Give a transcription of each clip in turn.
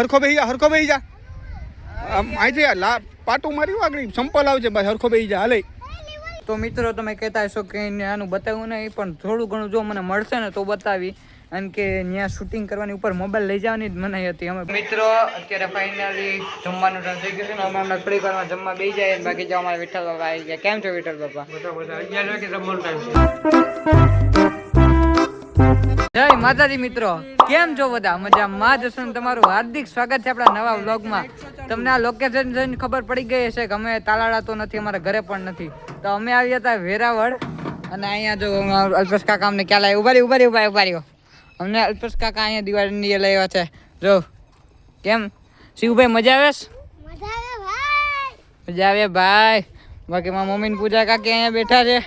હરખો બેહી જા હરખો બેહી જા. આમ અહીંથી લા પાટું માર્યું આગળ સંપલ આવજે ભાઈ હરખો બેહી જા હાલે. તો મિત્રો તમે કહેતા હશો કે આનું બતાવ્યું નહીં પણ થોડું ઘણું જો મને મળશે ને તો બતાવી. કારણ કે ત્યાં શૂટિંગ કરવાની ઉપર મોબાઈલ લઈ જવાની જ મનાઈ હતી. અમે મિત્રો અત્યારે ફાઇનલી જમવાનું ટાઈમ થઈ ગયું છે અમે હમણાં થોડીક વારમાં જમવા બે જાય બાકી જો અમારા વિઠ્ઠલ બાપા આવી ગયા. કેમ છો વિઠ્ઠલ બાબા જય માતાજી મિત્રો. કેમ છો બધા? મજામાં? જ જસન તમારું હાર્દિક સ્વાગત છે આપણા નવા વ્લોગમાં. તમને આ લોકેશન જોઈને ખબર પડી ગઈ હશે કે અમે તાલાળા તો નથી અમારા ઘરે પણ નથી. તો અમે આવ્યા હતા વેરાવળ અને અહીંયા જો અલ્પેશ કાકા અમને ક્યાં લાવી ઉભારી ઉભારી ઊભા ઉભારીઓ અમને અલ્પેશ કાકા અહીંયા દિવાળીની લાવ્યા છે. જો કેમ? શિવભાઈ મજા આવે મજા આવે ભાઈ. બાકી મારા મમ્મીને પૂજા કાકી અહીંયા બેઠા છે.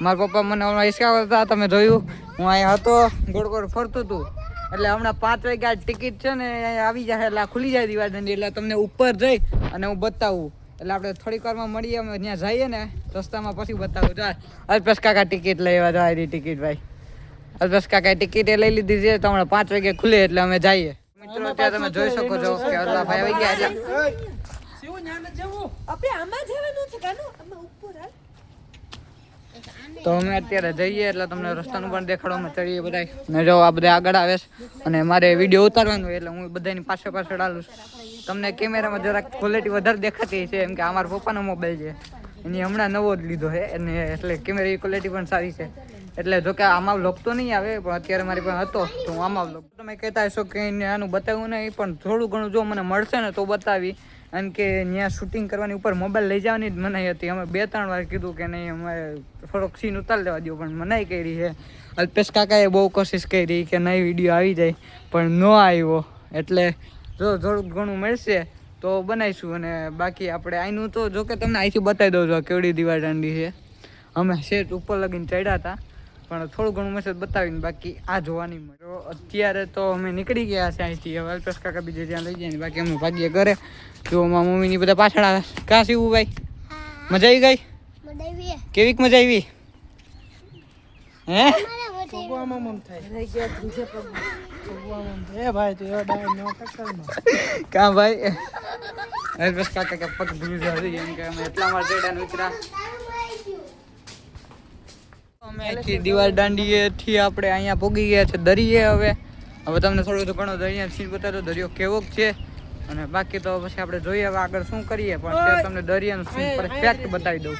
મારા પપ્પા મને હમણાં હિસકાવતા હતા તમે જોયું હું અહીંયા હતો ગોળ ગોળ ફરતું હતું એટલે હમણાં પાંચ વાગ્યા ટિકિટ છે ને આવી જાય એટલે ખુલી જાય દિવાળી એટલે તમને ઉપર જઈ અને હું બતાવું એટલે આપણે થોડીક વારમાં મળીએ અમે ત્યાં જઈએ ને રસ્તામાં પછી બતાવું જો અલ્પેશ કાકા ટિકિટ લેવા જાય ટિકિટ ભાઈ અલ્પેશ કાકાએ ટિકિટ એ લઈ લીધી છે તો હમણાં પાંચ વાગે ખુલે એટલે અમે જઈએ મિત્રો ત્યાં તમે જોઈ શકો છો કે અલ્લા ભાઈ આવી ગયા એટલે આપણે આમાં જવાનું છે કાનું તો અમે અત્યારે જઈએ એટલે તમને રસ્તાનું પણ દેખાડવામાં ચડીએ બધા ને જો આ બધા આગળ આવે છે. અને મારે વીડિયો ઉતારવાનું એટલે હું બધાની પાસે પાછળ આલું છું. તમને કેમેરામાં જરાક ક્વોલિટી વધારે દેખાતી છે એમ કે આ મારા પપ્પાનો મોબાઈલ છે. એની હમણાં નવો જ લીધો છે, અને એટલે કેમેરાની ક્વોલિટી પણ સારી છે. એટલે જો કે આમાં વ્લોગ તો નહીં આવે, પણ અત્યારે મારી પાસે હતો, તો હું આમાં વ્લોગ તમે કહેતા હશો કે આનું બતાવ્યું નહીં, પણ થોડું ઘણું જો મને મળશે ને તો બતાવી. અને કે ત્યાં શૂટિંગ કરવાની ઉપર મોબાઈલ લઈ જવાની જ મનાઈ હતી. અમે બે ત્રણ વાર કીધું કે નહીં અમારે થોડોક સીન ઉતારી લેવા દો પણ મનાઈ કરી છે. અલ્પેશ કાકાએ બહુ કોશિશ કરી કે નહીં વીડિયો આવી જાય, પણ ન આવ્યો. એટલે જો થોડુંક ઘણું મળશે તો બનાવીશું અને બાકી આપણે અહીંનું તો જો કે તમને અહીંથી બતાવી દઉં છું કેવડી દિવાળ દાંડી છે. અમે શેઠ ઉપર લગીને ચડ્યા હતા. પણ થોડું ઘણું મેસેજ બતાવીને બાકી આ જોવાની મળે અત્યારે તો અમે નીકળી ગયા છે અહીંથી. હવે અલ્પેશ કાકા બીજે ત્યાં લઈ જાય ને બાકી અમે ભાગીએ ઘરે. જો મારા મમ્મીની બધા પાછળ આવે કાં સીવું ભાઈ? મજા આવી ગઈ? કેવીક મજા આવી? હે? એ ભાઈ તું એવો ડાય નો ટક્કરમાં. કાં ભાઈ? અલ્પેશ કાકા પગ ભૂલી જાય એમ કે અમે એટલા માટે ચડ્યા અમે અહીંથી દિવાલ દાંડીએથી આપણે અહીંયા પોગી ગયા છે દરિયે હવે. હવે તમને થોડું ઘણો દરિયા સીન બતાવ્યો દરિયો કેવો છે. અને બાકી તો પછી આપણે જોઈએ આગળ શું કરીએ પણ તમને દરિયાનું સીન પરફેક્ટ બતાવી દઉં.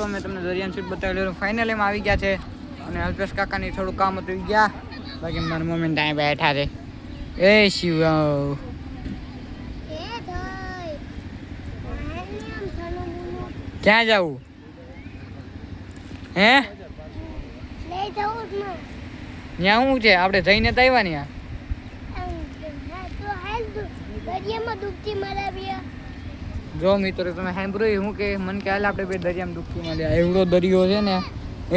મિત્રો, મેં તમને દરિયાન સીટ બતાવેલું ફાઇનલ એમ આવી ગયા છે. અને અલ્પેશ કાકાની થોડું કામ હતું ગયા. બાકી મારા મમ્મી ત્યાં બેઠા છે. એ શિવ ક્યાં જવું? હે? ત્યાં શું છે? આપણે જઈને તો આવ્યા ને યાર જો મિત્રો તમે સાંભળ્યું હું કે મને ખ્યાલ આપણે બે દરિયામાં ડૂબકી મારી. એવડો દરિયો છે ને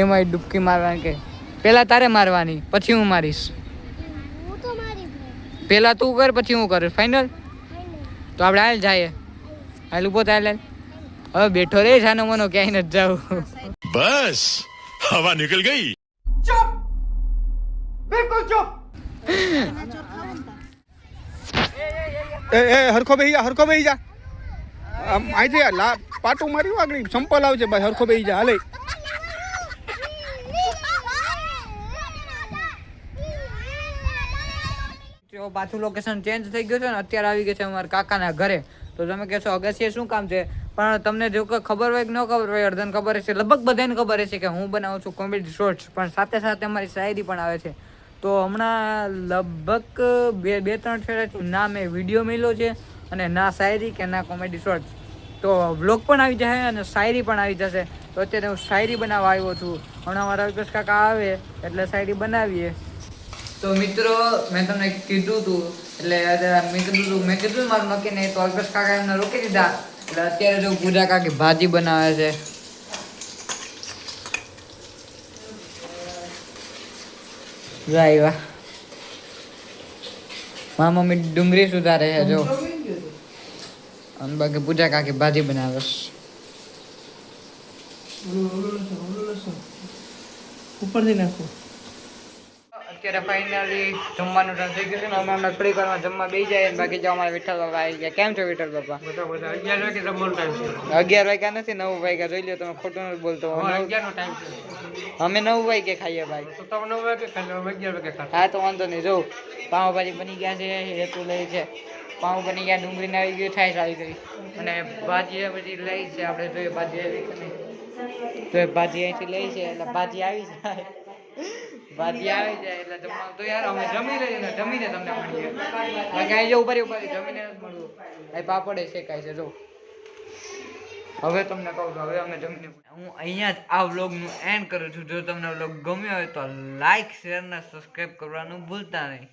એમાં ડૂબકી મારવાની કે પહેલાં તારે મારવાની પછી હું મારીશ. પહેલાં તું કર પછી હું કરીશ ફાઇનલ તો આપણે હાલ જઈએ. હાલ ઊભો થાય હાલ હવે બેઠો રે છાનો મનો ક્યાંય નથી જાવ. બસ હવા નીકળ ગઈ. ચૂપ! બિલકુલ ચૂપ! એ એ હરખો બેહી જા હરખો બેહી જા. આમ અહીંથી લા, પાટું માર્યું આગળ સંપલ આવજે, ભાઈ, હરખો બેહી જા, હાલે. પાછું લોકેશન ચેન્જ થઈ ગયું છે ને, અત્યારે આવી ગયું છે અમારા કાકાના ઘરે. તો તમે કહેશો, અગાસીએ શું કામ છે? પણ તમને જો કે ખબર હોય કે ન ખબર હોય, અડધન ખબર હશે. લગભગ બધાને ખબર હશે કે હું બનાવું છું કોમેડી શોર્ટ્સ પણ સાથે સાથે અમારી શાયરી પણ આવે છે. તો હમણાં લગભગ બે બે, ત્રણ ફેરાથી ના મેં વીડિયો મેળ્યો છે. અને ના શાયરી કે ના કોમેડી શોર્ટ તો વ્લોગ પણ આવી જશે અને શાયરી પણ આવી જશે. તો અત્યારે હું શાયરી બનાવવા આવ્યો છું. હમણાં મારા વિકાસ કાકા આવે એટલે શાયરી બનાવીએ. તો મિત્રો, મેં તમને કીધું હતું એટલે મેં કીધું હતું મેં કીધું મારું નક્કી નહીં, તો અલ્પેશ કાકા એમને રોકી દીધા. એટલે અત્યારે જો પૂજા કાકી ભાજી બનાવે છે. આવ્યા મા મમ્મી ડુંગળી સુધારે છે, જો. અને બાકી પૂજા કાકી ભાજી બનાવે છે. ઉપરથી નાખો. અત્યારે ફાઇનલી જમવાનું ટાઈમ થઈ ગયું છે ને અમે હમણાં થોડીક વારમાં જમવા બેસી જાય બાકી જો અમારા વિઠ્ઠલ બાપા આવી ગયા. કેમ છો વિઠ્ઠલ બાપા બધા બધા અગિયાર વાગે જમવાનો ટાઈમ અગિયાર વાગ્યા નથી નવ વાગ્યા. જોઈ લો તમે ખોટું નથી બોલતો. અમે નવ વાગે ખાઈએ ભાઈ. તો તમે નવ વાગે અગિયાર વાગે હા તો વાંધો નહીં. જો પાવભાજી બની ગયા છે હેતુ લઈ છે. પાઉં બની ગયા ડુંગળીને આવી ગયું થાય આવી ગઈ અને ભાજી પછી લઈ છે આપણે જોઈએ ભાજી આવી તો ભાજી અહીંથી લઈ છે એટલે ભાજી આવી જાય. ભાજી આવી જાય એટલે જમવાનું તો યાર અમે જમી લઈએ ને જમીને તમને મળીએ. અહીં જો ઉપર ઉપર જમીને જ મળવું અહીં પાપડે શેકાય છે જો. હવે તમને કહું છું હવે અમે જમીને હું અહીંયા જ આ વ્લોગનું એન્ડ કરું છું. જો તમને વ્લોગ ગમ્યો હોય તો લાઈક શેર ને સબસ્ક્રાઈબ કરવાનું ભૂલતા નહીં.